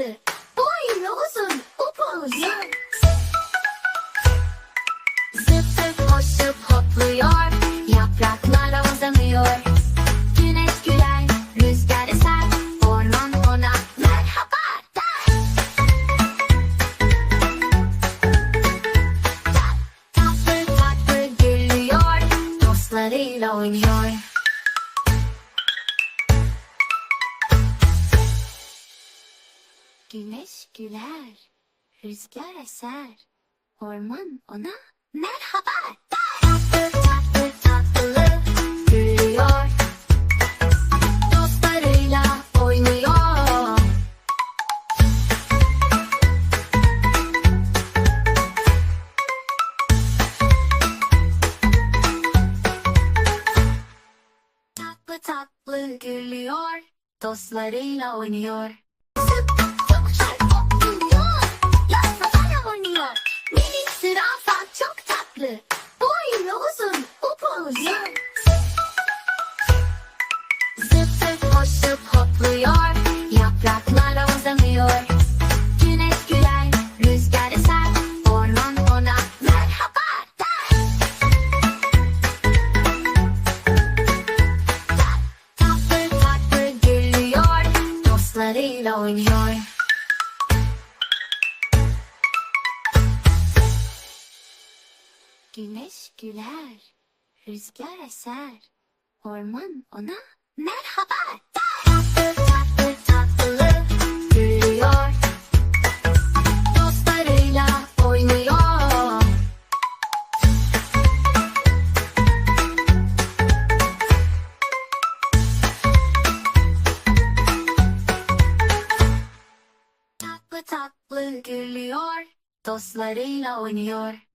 tatlı. Boyun uzun, upuzun. Zıp zıp hoşup hopluyor, yapraklara uzanıyor. Güneş güler, rüzgar eser, orman ona merhaba der. Tatlı tatlı tatlı gülüyor, dostlarıyla oynuyor. Tatlı tatlı gülüyor, dostlarıyla oynuyor. Upuzun. Zıp zıp yapraklara uzanıyor. Güneş güler, rüzgar eser, orman ona merhaba der. Tatlı tatlı gülüyor, dostlarıyla oynuyor. Güneş güler, rüzgar eser, orman ona merhaba der. Tatlı tatlı dostlarıyla oynuyor. Tatlı tatlı gülüyor, dostlarıyla oynuyor.